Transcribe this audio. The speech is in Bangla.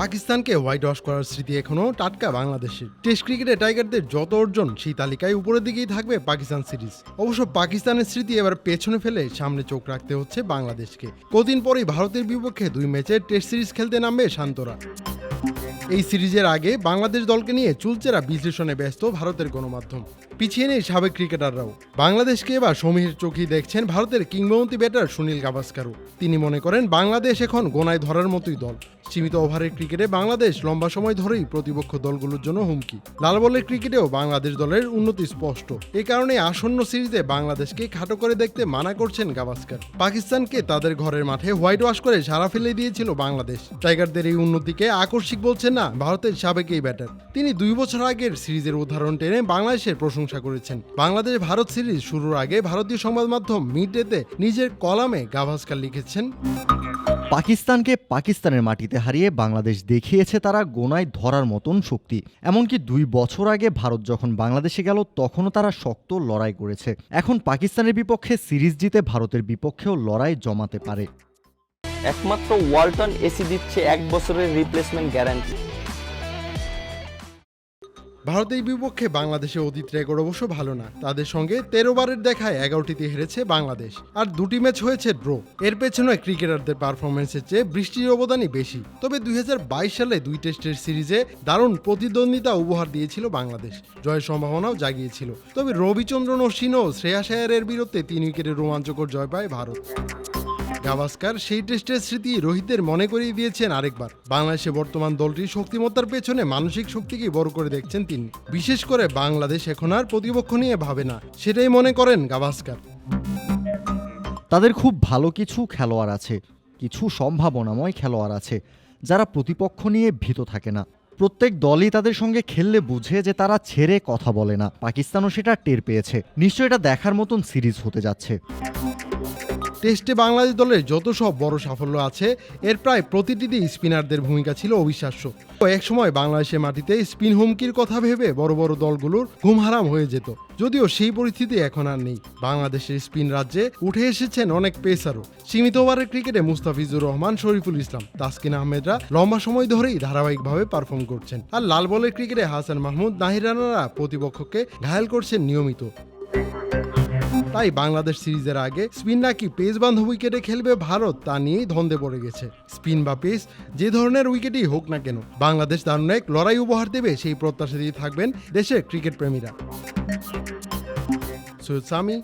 পাকিস্তানকে হোয়াইট ওয়াশ করার স্মৃতি এখনও টাটকা বাংলাদেশের। টেস্ট ক্রিকেটে টাইগারদের যত অর্জন, সেই তালিকায় উপরের দিকেই থাকবে পাকিস্তান সিরিজ। অবশ্য পাকিস্তানের স্মৃতি এবার পেছনে ফেলে সামনে চোখ রাখতে হচ্ছে বাংলাদেশকে। কদিন পরেই ভারতের বিপক্ষে দুই ম্যাচের টেস্ট সিরিজ খেলতে নামবে শান্তরা। এই সিরিজের আগে বাংলাদেশ দলকে নিয়ে চুলচেরা বিশ্লেষণে ব্যস্ত ভারতের গণমাধ্যম। পিছিয়ে নেই সাবেক ক্রিকেটাররাও। বাংলাদেশকে এবার সমীহের চোখেই দেখছেন ভারতের কিংবদন্তি ব্যাটার সুনীল গাভাস্কারও। তিনি মনে করেন বাংলাদেশ এখন গোনায় ধরার মতোই দল। সীমিত ওভারের ক্রিকেটে বাংলাদেশ লম্বা সময় ধরেই প্রতিপক্ষ দলগুলোর জন্য হুমকি। লাল বলের ক্রিকেটেও বাংলাদেশ দলের উন্নতি স্পষ্ট। এ কারণে আসন্ন সিরিজে বাংলাদেশকে খাটো করে দেখতে মানা করছেন গাভাস্কার। পাকিস্তানকে তাদের ঘরের মাঠে হোয়াইট ওয়াশ করে সারা ফেলে দিয়েছিল বাংলাদেশ। টাইগারদের এই উন্নতিকে আকস্মিক বলছেন না ভারতের সাবেক এই ব্যাটার। তিনি দুই বছর আগের সিরিজের উদাহরণ টেনে বাংলাদেশের প্রশংসা করেছেন। বাংলাদেশ ভারত সিরিজ শুরুর আগে ভারতীয় সংবাদ মাধ্যম মিড ডেতে নিজের কলামে গাভাস্কার লিখেছেন পাকিস্তানকে পাকিস্তানের মাটিতে হারিয়ে বাংলাদেশ দেখিয়েছে তারা গোনায় ধরার মতন শক্তি। এমনকি দুই বছর আগে ভারত যখন বাংলাদেশে গেল, তখনও তারা শক্ত লড়াই করেছে। এখন পাকিস্তানের বিপক্ষে সিরিজ জিতে ভারতের বিপক্ষেও লড়াই জমাতে পারে। একমাত্র ওয়ালটন এসি দিচ্ছে এক বছরের রিপ্লেসমেন্ট গ্যারান্টি ভারতের বিপক্ষে বাংলাদেশে অতীত রেকর্ড অবশ্য ভালো না। তাদের সঙ্গে তেরো বারের দেখায় এগারোটিতে হেরেছে বাংলাদেশ। আর দুটি ম্যাচ হয়েছে ড্র এর পেছনে ক্রিকেটারদের পারফরমেন্সের চেয়ে বৃষ্টির অবদানই বেশি। তবে দুই হাজার বাইশ সালে দুই টেস্টের সিরিজে দারুণ প্রতিদ্বন্দ্বিতা উপহার দিয়েছিল বাংলাদেশ। জয়ের সম্ভাবনাও জাগিয়েছিল। তবে রবিচন্দ্রন অশ্বিন ও শ্রেয়া শায়ারের বিরুদ্ধে তিন উইকেটের রোমাঞ্চকর জয় পায় ভারত। গাভাস্কার সেই টেস্টের স্মৃতি রোহিতদের মনে করিয়ে দিয়েছেন আরেকবার। বাংলাদেশে বর্তমান দলটির শক্তিমত্তার পেছনে মানসিক শক্তিকে বড় করে দেখছেন তিনি। বিশেষ করে বাংলাদেশ এখন আর প্রতিপক্ষ নিয়ে ভাবে না, সেটাই মনে করেন গাভাস্কার। তাদের খুব ভালো কিছু খেলোয়াড় আছে, কিছু সম্ভাবনাময় খেলোয়াড় আছে, যারা প্রতিপক্ষ নিয়ে ভীত থাকে না। প্রত্যেক দলই তাদের সঙ্গে খেললে বুঝে যে তারা ছেড়ে কথা বলে না। পাকিস্তানও সেটা টের পেয়েছে। নিশ্চয় এটা দেখার মতন সিরিজ হতে যাচ্ছে। টেস্টে বাংলাদেশ দলের যত সব বড় সাফল্য আছে, এর প্রায় প্রতিটিতেই স্পিনারদের ভূমিকা ছিল অবিশ্বাস্য। একসময় বাংলাদেশের মাটিতে স্পিন হুমকির কথা ভেবে বড় বড় দলগুলোর ঘুম হারাম হয়ে যেত। যদিও সেই পরিস্থিতি এখন আর নেই। বাংলাদেশের স্পিন রাজ্যে উঠে এসেছেন অনেক পেসারও। সীমিত ওভারের ক্রিকেটে মুস্তাফিজুর রহমান, শরীফুল ইসলাম, তাসকিন আহমেদরা লম্বা সময় ধরেই ধারাবাহিকভাবে পারফর্ম করছেন। আর লাল বলের ক্রিকেটে হাসান মাহমুদ নাহির রানারা প্রতিপক্ষকে ঘায়াল করছেন নিয়মিত। তাই বাংলাদেশ সিরিজের আগে স্পিন নাকি পেস বান্ধব উইকেটে খেলবে ভারত তা নিয়েই ধন্দে পড়ে গেছে। স্পিন বা পেস যে ধরনের উইকেটই হোক না কেন, বাংলাদেশ দারুণ এক লড়াই উপহার দেবে সেই প্রত্যাশা দিয়ে থাকবেন দেশের ক্রিকেট প্রেমীরা। সৈয়দ সামি